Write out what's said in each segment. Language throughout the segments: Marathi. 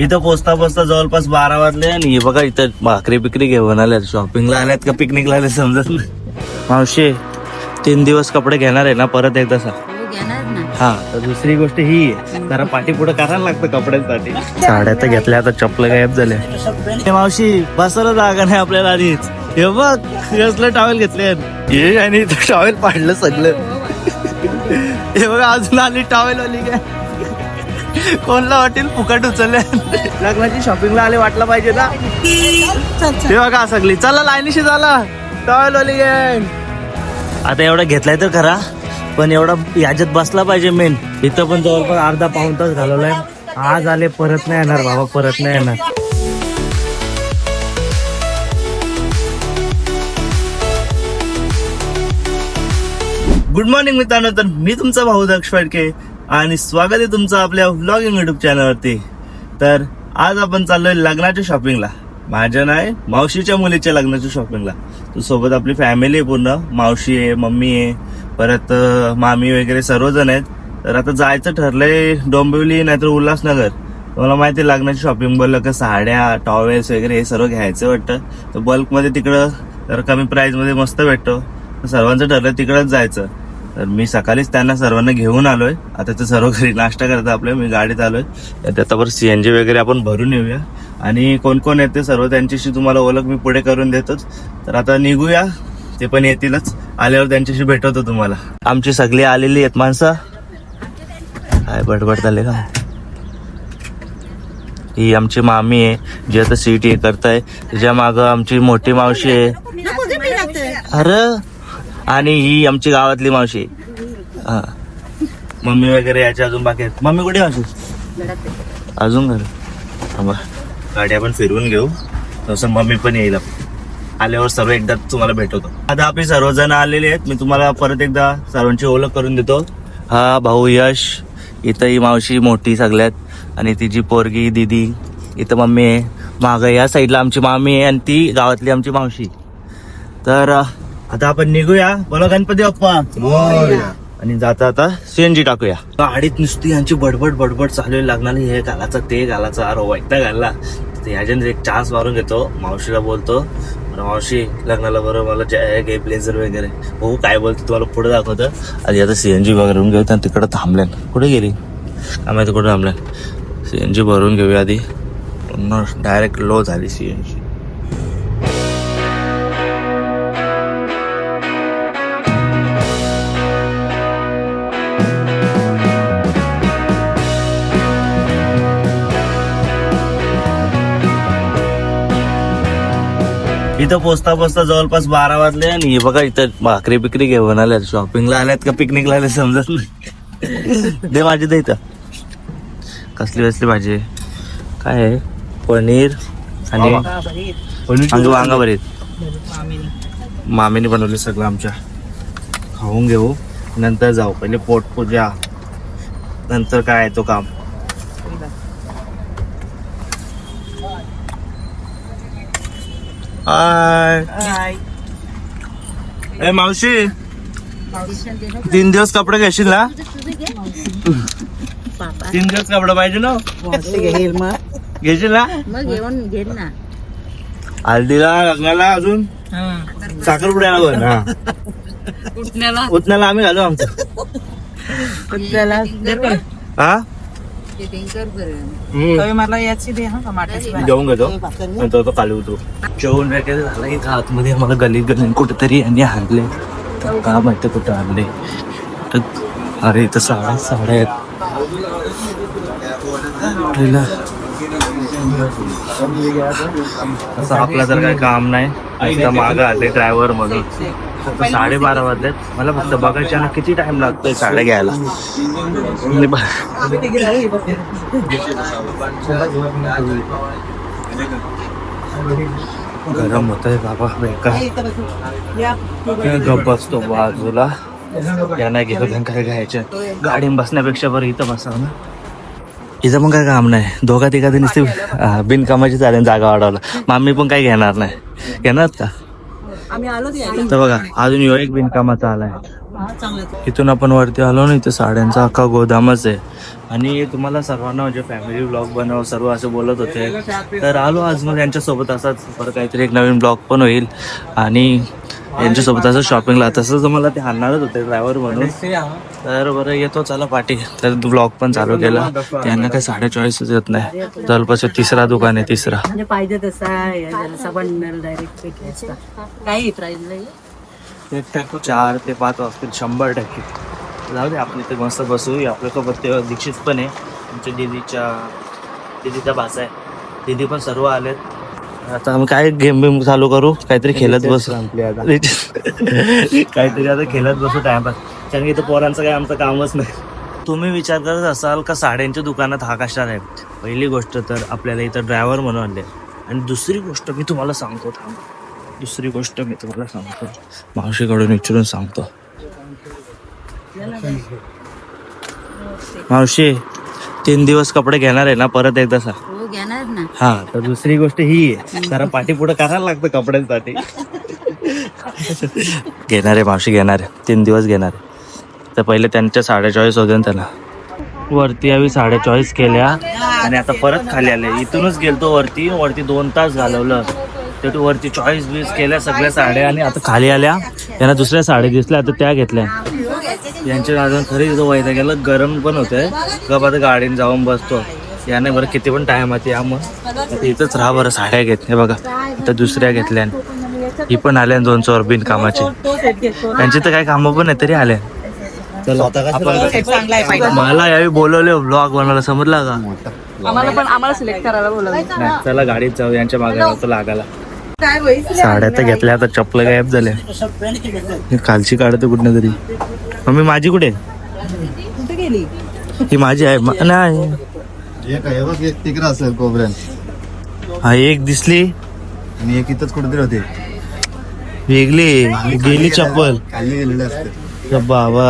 इथं पोचता पोचता जवळपास बारा वाजले आणि हे बघा इथं भाकरी बिकरी घेऊन आल्यात. शॉपिंगला आल्यात का पिकनिकला आले समजत नाही. मावशी तीन दिवस कपडे घेणार आहे ना परत एकदा सांग. हो, हा तर दुसरी गोष्ट ही आहे. जरा पाठी पुढे करायला लागतं कपड्यांसाठी. साड्या तर घेतल्या आता चपल गायब झाल्या हे मावशी बसायला जागा नाही आपल्याला आधीच. हे बघ कसलं टॉवेल घेतले हे आणि टॉवेल पाडलं सगळं. हे बघा अजून आली टॉवेल आली काय? कोणला वाटेल? फुकट उचलले. लग्नाची शॉपिंगला आले वाटलं पाहिजे ना. हे बघा सगळी? चला लाईनीशी झाला गँग आता एवढा घेतलाय तर खरा पण एवढा याच्यात बसला पाहिजे मेन इथं पण जवळपास अर्धा पाऊन तास घालवलाय. आज आले परत नाही येणार बाबा परत नाही येणार. गुड मॉर्निंग मित्रांनो तर मी तुमचा भाऊ दक्ष फडके. आणि स्वागत आहे तुमचं आपल्या व्लॉगिंग युट्यूब चॅनलवरती तर आज आपण चाललोय लग्नाच्या शॉपिंगला माझ्या नाही मावशीच्या मुलीच्या लग्नाच्या शॉपिंगला तो सोबत आपली फॅमिली आहे पूर्ण. मावशी आहे मम्मी आहे परत मामी वगैरे सर्वजण आहेत. तर आता जायचं ठरलंय डोंबिवली नाहीतर उल्हासनगर. मला माहिती आहे लग्नाची शॉपिंग बोललं का साड्या टॉवेल्स वगैरे हे सर्व घ्यायचं वाटतं. तर बल्कमध्ये तिकडं तर कमी प्राईजमध्ये मस्त भेटतो. सर्वांचं ठरलं तिकडंच जायचं. तर मी सकाळीच त्यांना सर्वांना घेऊन आलोय. आता ते सर्व घरी नाश्ता करतात आपले मी गाडीत आलोय. तर त्यावर सीएनजी वगैरे आपण भरून येऊया. आणि कोण कोण येते सर्व त्यांच्याशी तुम्हाला ओळख मी पुढे करून देतोच. तर आता निघूया. ते पण येतीलच. आल्यावर त्यांच्याशी भेटवतो तुम्हाला. आमची सगळी आलेली आहेत माणसं. काय बडबड झाले का? ही आमची मामी आहे जी आता सीट हे करताय. त्याच्या माग आमची मोठी मावशी आहे. अरे! आणि ही आमची गावातली मावशी. हा. मम्मी वगैरे याच्या अजून बाकी आहेत. मम्मी कुठे मावशी? अजून घर. थांबा. गाडी आपण फिरवून घेऊ. तसं मम्मी पण येईल. आल्यावर सर्व एकदा तुम्हाला भेटवतो. आता आपले सर्वजण आलेले आहेत. मी तुम्हाला परत एकदा सर्वांची ओळख करून देतो. हा भाऊ यश इथं ही मावशी मोठी सगळ्यात. आणि तिची पोरगी दिदी इथं मम्मी आहे. मागं या साईडला आमची मामी आहे आणि ती गावातली आमची मावशी. तर आता आपण निघूया. बोला गणपती बाप्पा. आणि जाता आता सीएनजी टाकूया. गाडीत नुसती यांची बडबड बडबड चालू लागणार हे घालायचं ते घालायचं. अरे वैता घालला. तर ह्याच्यानं एक चान्स मारून घेतो. मावशीला बोलतो. मावशी लग्नाला बरोबर मला जॅ गे ब्लेझर वगैरे. हो काय बोलतो तुम्हाला पुढे दाखवतं. आधी आता सीएनजी वगैरे घेऊ आणि तिकडं थांबल्यान कुठे गेली? काय माहिती कुठे थांबल्यान सीएनजी भरून घेऊया आधी. डायरेक्ट लो झाली सीएनजी इथं पोचता पोचता जवळपास बारा वाजले आणि हे बघा इथं भाकरी बिकरी घेऊन आल्यात शॉपिंगला आल्यात का पिकनिकला आले समजत नाही. दे माझी दे इथं. कसली कसली भाजी? काय आहे? पनीर आणि आणि वांगा भरीत. मामीने. बनवले सगळं आमच्या. खाऊन घेऊ. नंतर जाऊ. पहिले पोटपूजा नंतर काय आहे तो काम? हाय ए मावशी. तीन दिवस कपडे घेशील ना? तीन दिवस कपडे पाहिजे ना? घेशील ना? मग घेऊन घे ना. हल्दीला लग्नाला अजून? साखरपुड्याला पण हा. उठण्याला. आम्ही घालू आमचं. हा? हम्म. मला याची दे हा टमाट्याची जेवून घेतो नंतर तो खाली उतरू जेवण वगैरे झालं इथं आतमध्ये मला गलीत गलीत कुठेतरी यांनी हाणले. तर का माहिती कुठं आणले तर अरे इथं साड्या साड्या आहेत. पहिलं. असं आपलं तर काही काम नाही. मागं आले ड्रायव्हर म्हणून. साडेबारा वाजलेत. मला फक्त बघायच्या ना किती टाइम लागतोय साड्या घ्यायला. गरम होत आहे बाबा बेकार. गप बसतो बाजूला. यांना गेलो त्यांना काय घ्यायचं? गाडीत बसण्यापेक्षा बरं इथं बसावं ना. इथं पण काय काम नाही. दोघा तिघा नुसती बिनकामाची चालेल जागा वाढवला. मामी पण काही घेणार नाही. घेणार का? आम्ही आलो तर बघा अजून यो एक बिनकामाचा आलाय इथून आपण वरती आलो ना इथे साड्यांचा अख्खा गोदामच आहे. आणि तुम्हाला सर्वांना म्हणजे फॅमिली ब्लॉग बनव सर्व असं बोलत होते. तर आलो आज मग यांच्यासोबत असाच परत काहीतरी एक नवीन ब्लॉग पण होईल. आणि यांच्यासोबत असं शॉपिंगला तसंच मला ते आणणारच होते ड्रायव्हर म्हणून. तर बरं येतो चला पाठी. तर ब्लॉग पण चालू केला. त्यांना काही साडे चॉईसच येत नाही. जवळपास तिसरा दुकान आहे तिसरा. म्हणजे पाहिजे तसा चार ते पाच वाजतील शंभर टक्के. जाऊ दे आपण इथे मस्त बसू आपल्यासोबत ते दीक्षित पण आहे. आमच्या दीदीच्या दीदीचा भाचा आहे. दीदी पण सर्व आलेत. आता आम्ही काय गेम बिम चालू करू? काहीतरी खेळत बसू. काहीतरी आता खेळत बसू टाइमपास. कारण की इथं पोरांचं काही आमचं कामच नाही. तुम्ही विचार करत असाल का साड्यांच्या दुकानात हा कशाला आहे? पहिली गोष्ट तर आपल्याला इथं ड्रायव्हर म्हणून आले आणि दुसरी गोष्ट मी तुम्हाला सांगतो थांब. दुसरी गोष्ट मी तुम्हाला सांगतो. मावशीकडून विचारून सांगतो. मावशी तीन दिवस कपडे घेणार आहे ना परत एकदा सांग. हो घेणार ना. हा तर दुसरी गोष्ट ही आहे. जरा पाठी पुढे करायला लागतं कपड्यांसाठी. घेणार आहे मावशी घेणार आहे. तीन दिवस घेणार आहे. तर पहिले त्यांच्या साडे चॉईस होते ना त्यांना. वरती आम्ही साडे चॉईस केल्या आणि आता परत खाली आले. इथूनच गेलतो वरती. वरती दोन तास घालवलं. तेवढी वरती चॉईस बीस केल्या सगळ्या साड्या आणि आता खाली आल्या. त्यांना दुसऱ्या साड्या दिसल्या आता त्या घेतल्या. यांच्या अजून खरी जो वैदा गेलं गरम पण होतंय. गप आता गाडीने जाऊन बसतो. याने बरं किती पण टाइम आहे या मग. आता इथंच राहा बरं साड्या घेत हे बघा. तर दुसऱ्या घेतल्या. ही पण आल्या दोन चोर बिन कामाचे. त्यांची तर काही कामं पण आहे तरी आल्या. मला यावेळी बोलवले ब्लॉग बनवायला समजला का? आम्हाला पण आम्हाला सिलेक्ट करायला बोलावलं. चला गाडीत जाऊ यांच्या मागे लागायला. साड्या तर घेतल्या आता चपल गायब झाल्या ही खालची काढतो कुठनं तरी. मम्मी माझी कुठे? कुठे गेली? ही माझी आहे. नाही. तिकडं असेल कोबऱ्यात हा एक दिसली. आणि एक इथंच कुठेतरी होते. वेगळी गेली चप्पल. खाली गेलेले असते. तर बाबा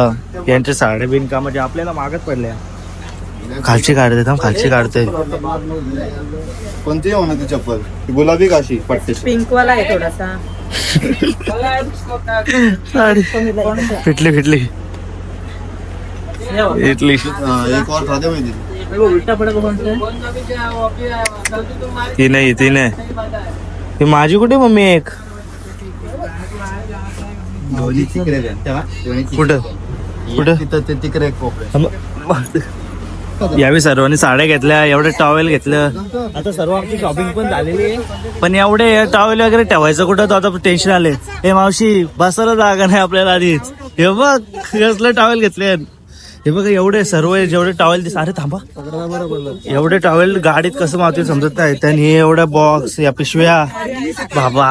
यांच्या साड्या बिन कामाच्या आपल्याला मागच पडल्या. खालची काढते थांब खालची काढते कोणती होणार ती चप्पल? ती गुलाबी काशी पट्टी. पिंक वाला आहे थोडासा. साडी. फिटली फिटली. इटली. एक और खाते माहिती. उलटा ती नाही ती नाही. ही माझी कुठे मम्मी एक? तिकडे तिकडे. कुठं? कुठं? ते तिकडे एक कोपऱ्यात. यावेळी सर्वांनी साड्या घेतल्या एवढे टॉवेल घेतलं. आता सर्व आमची शॉपिंग पण झालेली आहे. पण एवढे टॉवेल वगैरे ठेवायचं कुठं आता टेन्शन आले. हे मावशी बसायला जागा नाही आपल्याला आधीच. हे बघ कसलं टॉवेल घेतले हे बघ एवढे सर्व जेवढे टॉवेल दिस अरे थांबा. एवढे टॉवेल गाडीत कसं मावतील समजत नाही. त्यांनी एवढ्या बॉक्स या पिशव्या. बाबा.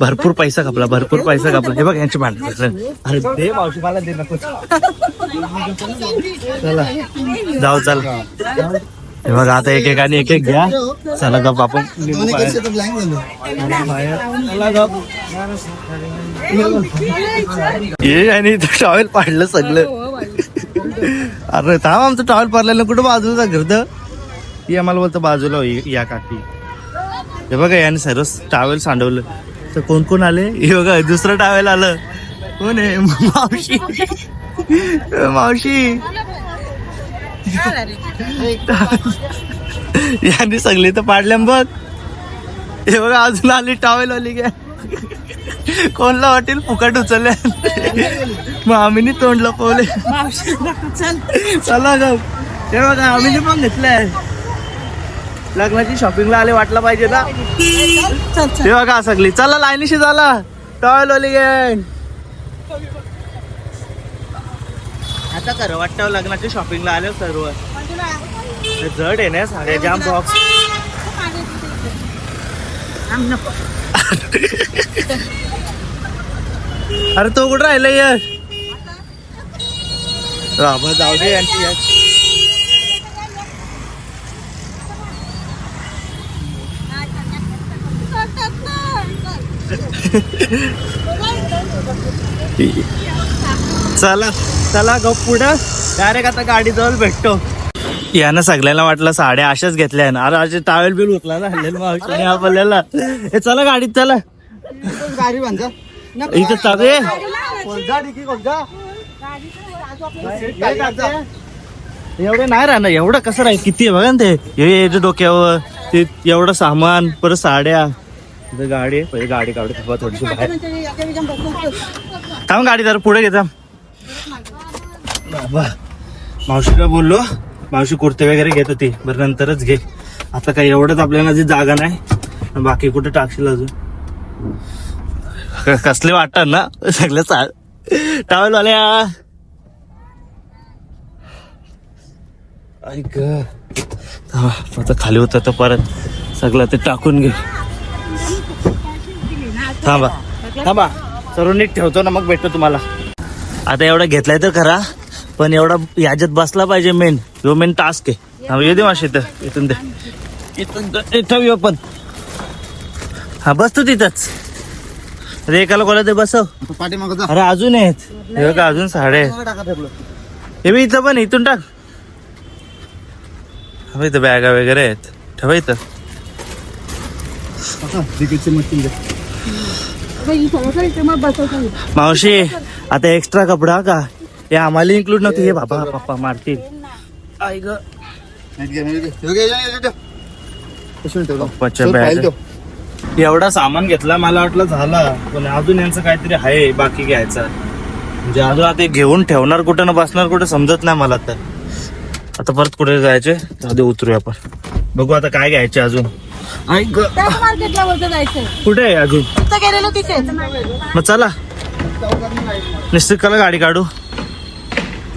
भरपूर पैसा कापला भरपूर पैसा कापला हे बघ यांची भांडण अरे दे मावशी मला दे नको. चला. जाऊ चल. हे बघा आता एकेकाने एक एक घ्या. चला गप आपण. ये आणि टॉवेल पाडलं सगळं. अरे थांब आमचं टॉवेल पाडलेलं कुठं? बाजूला घरत ही आम्हाला बोलतं बाजूला या काकी. हे बघा याने सर्व टावेल सांडवलं. तर कोण कोण आले? हे बघा दुसरं टावेल आलं. कोण आहे? मावशी. मावशी. यांनी सगळी तर पाडल्या बघ. हे बघा अजून आली टावेल आली काय कोणला वाटेल? फुकट उचलल्या मग आम्ही तोंड लपवले चला ग हे बघा आम्ही पण घेतलंय. लग्नाची शॉपिंगला आले वाटलं पाहिजे ना. हे बघा सगळी. चला लाईनीशी झाला टॉयल ओली गँग आता खरं वाटतं लग्नाच्या शॉपिंगला आले सर्व. हे जड आहे ना साड्या जाम बॉक्स अरे तो कुठं राहिला यश राबा जाऊ दे यांची यश चला चला गप पुढं. डायरेक्ट आता गाडी जवळ भेटतो. यानं सगळ्यांना वाटलं साड्या अशाच घेतल्या ना अरे असे टावेल बिल उचला ना हल्लेल मावशीने आपल्याला हे चला गाडीत चला. गाडी बांधा. इथं चालू आहे. एवढे नाही राहणार एवढं कसं राहील? किती आहे बघा ना ते. हे याच्या डोक्यावर. ते एवढं सामान परत साड्या. गाडी पहिले गाडी काढू थोडीशी बाहेर. थांब गाडी जरा पुढे घेता बाबा मावशीला बोललो. मावशी कुर्ते वगैरे घेत होती. बरं नंतरच घे. आता काही एवढंच आपल्याला जी जागा नाही बाकी कुठे टाकशील अजून? कसले वाटतात ना? सगळं चा टावेल वाल्या. ऐक. आता खाली होतं तर परत सगळं ते टाकून घे. थांबा. थांबा. सर्व नीट ठेवतो ना मग भेटतो तुम्हाला. आता एवढा घेतलाय तर खरा पण एवढा याच्यात बसला पाहिजे मेन जो मेन टास्क आहे. हा ये दे माशी इथं इथून दे. इथून. इथं येऊ पण हा बस तू तिथंच. अरे एकाला कोला ते बसव. अरे अजून आहेत. हे बघा अजून साडे. हे बी इथं पण इथून टाक. हा बघ इथं बॅगा वगैरे आहेत. ठेवा इथं. मावशी आता एक्स्ट्रा कपडा का? हे आम्हाला इन्क्लूड नव्हते हे बाबा पप्पा मारतील. आई. एवढा सामान घेतला मला वाटलं झाला. पण अजून यांचं काहीतरी आहे बाकी घ्यायचं. म्हणजे अजून आता हे घेऊन ठेवणार कुठं ना बसणार कुठं समजत नाही मला तर. आता परत कुठे जायचे? आधी उतरूया आपण. बघू आता काय घ्यायचे अजून. ऐक मार्केटला वरती जायचं कुठे आहे अजून? गेलेलो तिथे. मग चला. निश्चित कला गाडी काढू.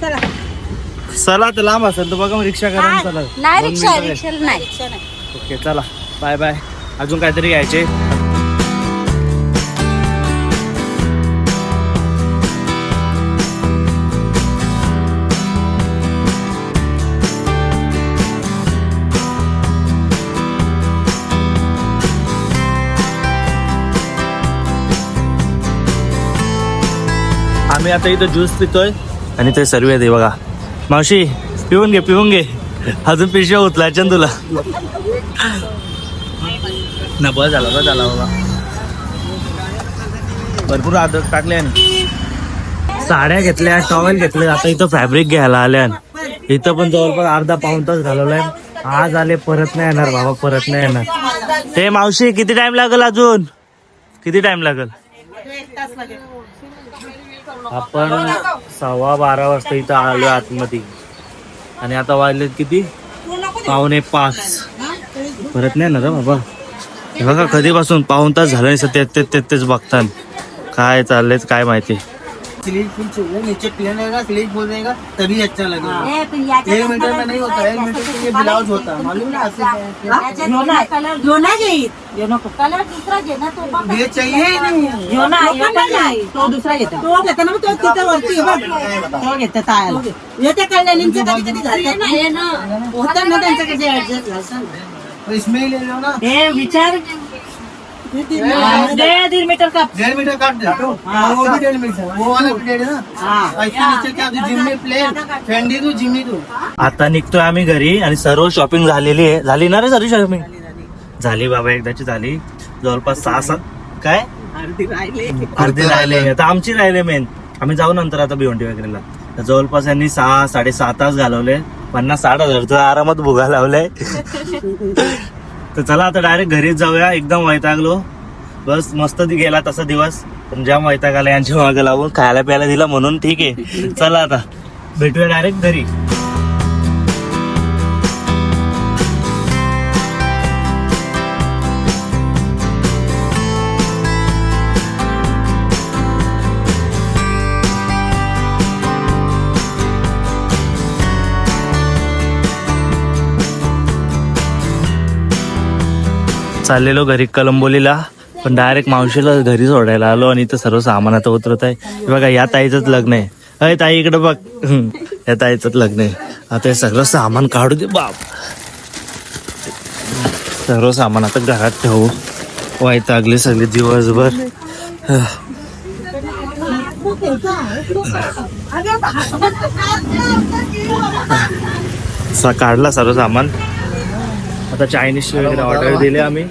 चला. चला तर लांब असेल तर बघा मग रिक्षा करा आणि चला. नाही दोन रिक्षा मिनिटं नाही. ओके चला. Bye bye. अजून काहीतरी घ्यायचे. आम्ही आता इथं ज्यूस पितोय. आणि ते सर्व येते बघा. मावशी पिऊन घे पिऊन घे. अजून पिशव्या उचलायच्या ना तुला. ना बस झाला बस झाला बाबा. भरपूर अद्रक टाकले साड्या घेतल्या टॉवेल घेतले. आता इथं फॅब्रिक घ्यायला आल्या इथं पण जवळपास अर्धा पाऊन तास घालवलाय. आज आले परत नाही येणार बाबा परत नाही येणार. ते मावशी किती टाइम लागेल अजून? किती टाइम लागेल? आपण सव्वा बारा वाजता इथं आलो आतमध्ये. आणि आता वाजले किती? पावणे पाच. परत नाही ना रे बाबा. हे बघा कधीपासून? पाऊन तास झालं नाही सत्य तेच तेच तेच बघतान. काय चाललंय काय माहिती? स्लीव फुल चाहिए। नीचे प्लेन रहेगा स्लीव फुल रहेगा तभी अच्छा लगेगा। एक मीटर में नहीं होता एक मीटर के लिए ब्लाउज होता। है मालूम ना ऐसे जो। नाही घेत कलर दुसरा घे ना तो. ये चाहिए ही नहीं। यो ना यो तो दुसरा घेतो तो घेतो ना तो तिथे वरती बघ. तो घेतो तायाला यो त्या कल्याणींचं कधी कधी झालं होतं ना त्यांचं कधी ऍडजस्ट झालं तो इसमें ही ले लो ना। हे विचार दीड मीटर का डेढ़ मीटर काट दे वो भी डेढ़ मीटर. वो वाला भी डेढ़ है. ना ऐसे नीचे क्या दो जिम्मी प्लेन फेंडी जिम्मी दो आता निघतोय आम्ही घरी आणि सर्व शॉपिंग झालेली आहे. झाली ना रे सर्व शॉपिंग झाली बाबा एकदाची झाली. जवळपास सहा सात. काय? अर्धी राहिले. आता आमची राहिले मेन आम्ही जाऊ नंतर आता भिवंडी वगैरेला. जवळपास यांनी सहा साडेसात तास घालवले. पन्नास साठ हजारचं आरामात भुगा लावलाय. तर चला आता डायरेक्ट घरीच जाऊया. एकदम वैतागलो. बस मस्त गेला तसा दिवस. पण जाम वैताग आला यांच्या मागे लावून. खायला प्यायला दिला म्हणून. ठीक आहे. चला आता. भेटूया डायरेक्ट घरी. चाललेलो घरी कलंबोलीला. पण डायरेक्ट मावशीला घरी सोडायला आलो आणि इथं सर्व सामान आता उतरत आहे. बघा या ताईचंच लग्न आहे. अय ताई इकडे बघ. या ताईचंच लग्न आहे. आता हे सगळं सामान काढू दे बाप. सर्व सामान आता घरात ठेवू. आगली सगळे दिवसभर. काढला सर्व सामान. आता चायनीज वगैरे ऑर्डर दिले आम्ही.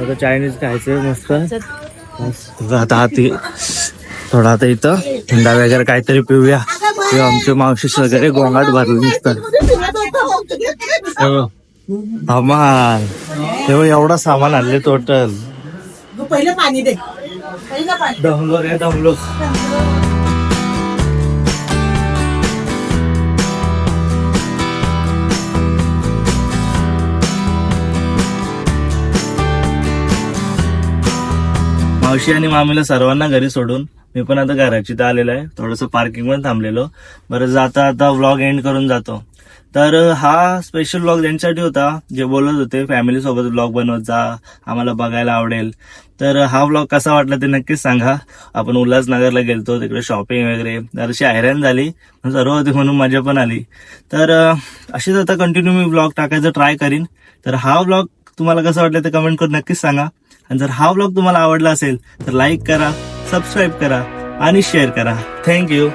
आता चायनीज खायचं मस्त. मस्त. आता हाती थोडा आता इथं थंडा वगैरे काहीतरी पिऊया. किंवा आमचे मावशी वगैरे गोंगाट भरले दिसतात सामान तेव्हा एवढा सामान आणले टोटल पहिलं पाणी दे. दमलो रे दमलो मावशी आणि मामीला सर्वांना घरी सोडून मी पण आता घराची तर आलेलो आहे. थोडस पार्किंग पण थांबलेलो. बरं जाता आता व्लॉग एंड करून जातो. तर हा स्पेशल व्लॉग त्यांच्यासाठी होता. जे बोलत होते फॅमिली सोबत व्लॉग बनवत जा आम्हाला बघायला आवडेल. तर हा व्लॉग कसा वाटला ते नक्कीच सांगा. आपण उल्हासनगरला गेलतो तिकडे शॉपिंग वगैरे. जराशी हैराण झाली. सर्व होते म्हणून मजा पण आली. तर अशीच आता कंटिन्यू मी व्लॉग टाकायचं ट्राय करीन. तर हा व्लॉग तुम्हाला कसं वाटलं ते कमेंट करून नक्कीच सांगा. आणि जर हा ब्लॉग तुम्हाला आवडला असेल तर लाईक करा सबस्क्राईब करा आणि शेअर करा. थँक्यू